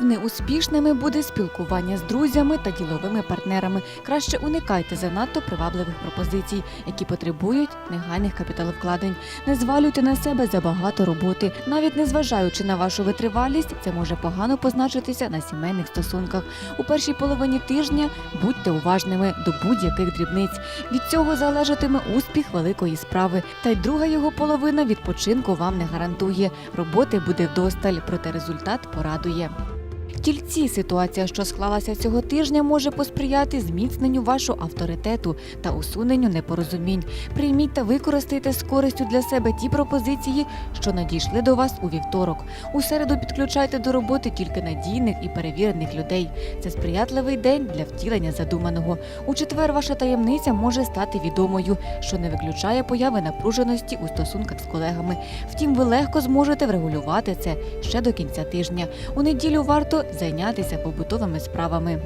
Неуспішними буде спілкування з друзями та діловими партнерами. Краще уникайте занадто привабливих пропозицій, які потребують негайних капіталовкладень. Не звалюйте на себе забагато роботи. Навіть незважаючи на вашу витривалість, це може погано позначитися на сімейних стосунках. У першій половині тижня будьте уважними до будь-яких дрібниць. Від цього залежатиме успіх великої справи. Та й друга його половина відпочинку вам не гарантує. Роботи буде вдосталь, проте результат порадує. Тільці ситуація, що склалася цього тижня, може посприяти зміцненню вашого авторитету та усуненню непорозумінь. Прийміть та використайте з користю для себе ті пропозиції, що надійшли до вас у вівторок. У середу підключайте до роботи тільки надійних і перевірених людей. Це сприятливий день для втілення задуманого. У четвер ваша таємниця може стати відомою, що не виключає появи напруженості у стосунках з колегами. Втім, ви легко зможете врегулювати це ще до кінця тижня. У неділю варто зайнятися побутовими справами.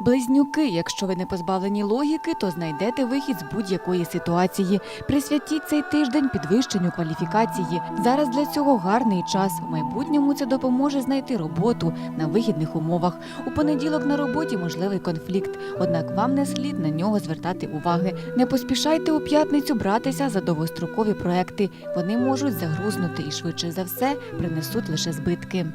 Близнюки, якщо ви не позбавлені логіки, то знайдете вихід з будь-якої ситуації. Присвятіть цей тиждень підвищенню кваліфікації. Зараз для цього гарний час. У майбутньому це допоможе знайти роботу на вигідних умовах. У понеділок на роботі можливий конфлікт, однак вам не слід на нього звертати уваги. Не поспішайте у п'ятницю братися за довгострокові проекти. Вони можуть загрузнути і швидше за все принесуть лише збитки.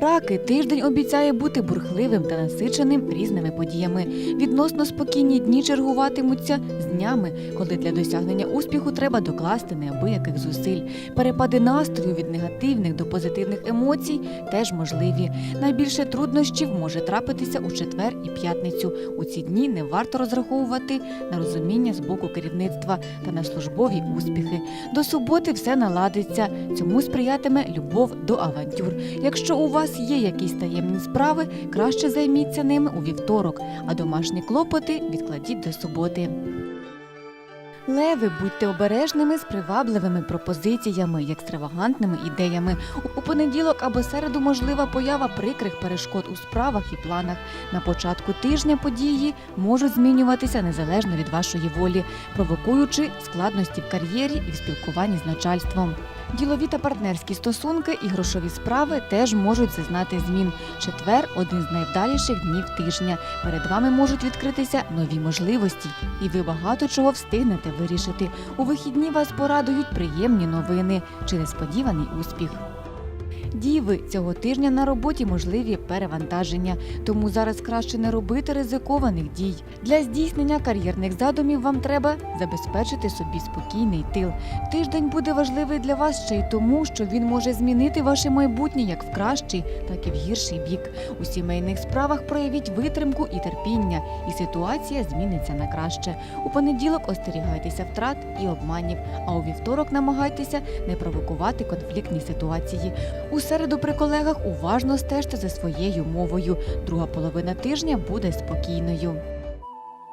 Раки тиждень обіцяє бути бурхливим та насиченим різними подіями. Відносно спокійні дні чергуватимуться з днями, коли для досягнення успіху треба докласти неабияких зусиль. Перепади настрою від негативних до позитивних емоцій теж можливі. Найбільше труднощів може трапитися у четвер і п'ятницю. У ці дні не варто розраховувати на розуміння з боку керівництва та на службові успіхи. До суботи все наладиться. Цьому сприятиме любов до авантюр. Якщо у вас є якісь таємні справи, краще займіться ними у вівторок, а домашні клопоти відкладіть до суботи. Леви, будьте обережними з привабливими пропозиціями, екстравагантними ідеями. У понеділок або середу можлива поява прикрих перешкод у справах і планах. На початку тижня події можуть змінюватися незалежно від вашої волі, провокуючи складності в кар'єрі і в спілкуванні з начальством. Ділові та партнерські стосунки і грошові справи теж можуть зазнати змін. Четвер один з найвдаліших днів тижня. Перед вами можуть відкритися нові можливості, і ви багато чого встигнете вирішити. У вихідні вас порадують приємні новини чи несподіваний успіх. Діви цього тижня на роботі можливі перевантаження, тому зараз краще не робити ризикованих дій. Для здійснення кар'єрних задумів вам треба забезпечити собі спокійний тил. Тиждень буде важливий для вас ще й тому, що він може змінити ваше майбутнє як в кращий, так і в гірший бік. У сімейних справах проявіть витримку і терпіння, і ситуація зміниться на краще. У понеділок остерігайтеся втрат і обманів, а у вівторок намагайтеся не провокувати конфліктні ситуації. У середу при колегах уважно стежте за своєю мовою. Друга половина тижня буде спокійною.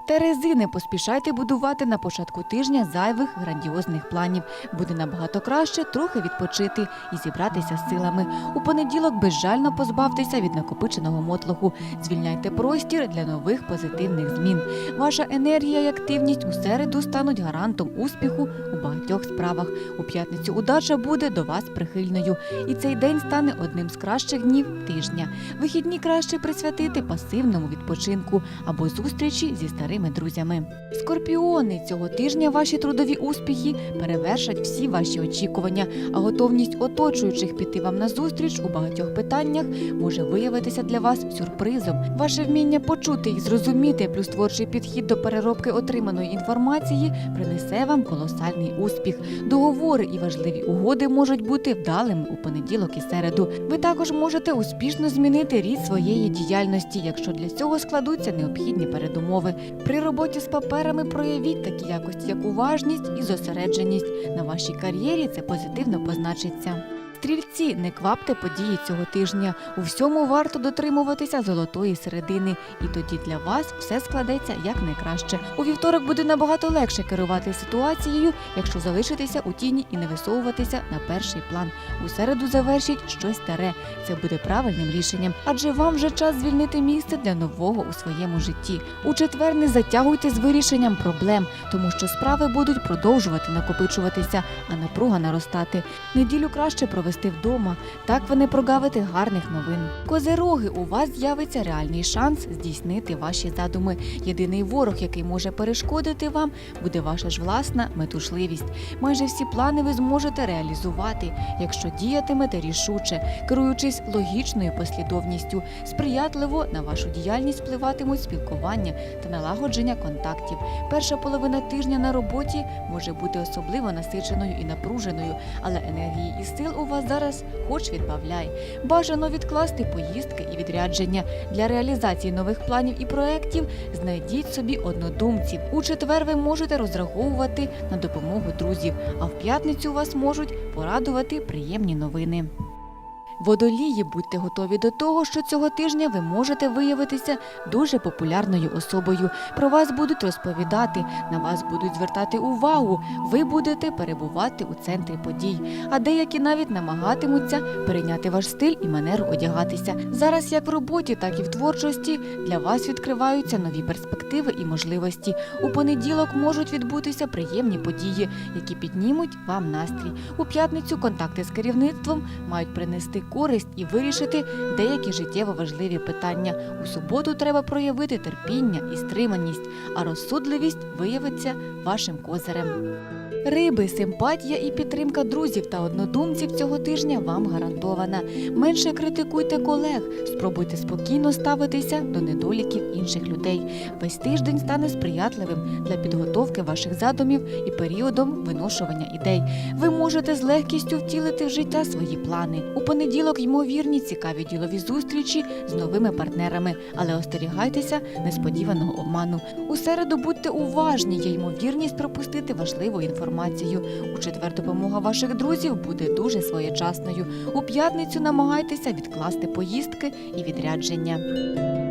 Терези не поспішайте будувати на початку тижня зайвих грандіозних планів. Буде набагато краще трохи відпочити і зібратися з силами. У понеділок безжально позбавтеся від накопиченого мотлоху. Звільняйте простір для нових позитивних змін. Ваша енергія і активність у середу стануть гарантом успіху у багатьох справах. У п'ятницю удача буде до вас прихильною, і цей день стане одним з кращих днів тижня. Вихідні краще присвятити пасивному відпочинку або зустрічі зі старими друзями. Скорпіони цього тижня ваші трудові успіхи перевершать всі ваші очікування, а готовність оточуючих піти вам на зустріч у багатьох питаннях може виявитися для вас сюрпризом. Ваше вміння почути і зрозуміти, плюс творчий підхід до переробки отриманої інформації принесе вам колосальний успіх. Договори і важливі угоди можуть бути вдалими у понеділок і середу. Ви також можете успішно змінити рід своєї діяльності, якщо для цього складуться необхідні передумови. При роботі з паперами проявіть такі якості, як уважність і зосередженість. На вашій кар'єрі це позитивно позначиться. Стрільці, не квапте події цього тижня. У всьому варто дотримуватися золотої середини, і тоді для вас все складеться як найкраще. У вівторок буде набагато легше керувати ситуацією, якщо залишитися у тіні і не висовуватися на перший план. У середу завершіть щось старе. Це буде правильним рішенням, адже вам вже час звільнити місце для нового у своєму житті. У четвер не затягуйте з вирішенням проблем, тому що справи будуть продовжувати накопичуватися, а напруга наростати. Неділю краще провести провести вдома. Так ви не прогавите гарних новин. Козероги, у вас з'явиться реальний шанс здійснити ваші задуми. Єдиний ворог, який може перешкодити вам, буде ваша ж власна метушливість. Майже всі плани ви зможете реалізувати, якщо діятимете рішуче, керуючись логічною послідовністю, сприятливо на вашу діяльність впливатимуть спілкування та налагодження контактів. Перша половина тижня на роботі може бути особливо насиченою і напруженою, але енергії і сил у вас зараз хоч відбавляй. Бажано відкласти поїздки і відрядження для реалізації нових планів і проєктів. Знайдіть собі однодумців. У четвер ви можете розраховувати на допомогу друзів, а в п'ятницю вас можуть порадувати приємні новини. Водолії, будьте готові до того, що цього тижня ви можете виявитися дуже популярною особою. Про вас будуть розповідати, на вас будуть звертати увагу. Ви будете перебувати у центрі подій. А деякі навіть намагатимуться перейняти ваш стиль і манеру одягатися. Зараз, як в роботі, так і в творчості, для вас відкриваються нові перспективи і можливості. У понеділок можуть відбутися приємні події, які піднімуть вам настрій. У п'ятницю контакти з керівництвом мають принести користь і вирішити деякі життєво важливі питання. У суботу треба проявити терпіння і стриманість, а розсудливість виявиться вашим козирем. Риби, симпатія і підтримка друзів та однодумців цього тижня вам гарантована. Менше критикуйте колег, спробуйте спокійно ставитися до недоліків інших людей. Весь тиждень стане сприятливим для підготовки ваших задумів і періодом виношування ідей. Ви можете з легкістю втілити в життя свої плани. У понеділок ймовірні цікаві ділові зустрічі з новими партнерами, але остерігайтеся несподіваного обману. У середу будьте уважні, є ймовірність пропустити важливу інформацію. У четвер допомога ваших друзів буде дуже своєчасною. У п'ятницю намагайтеся відкласти поїздки і відрядження.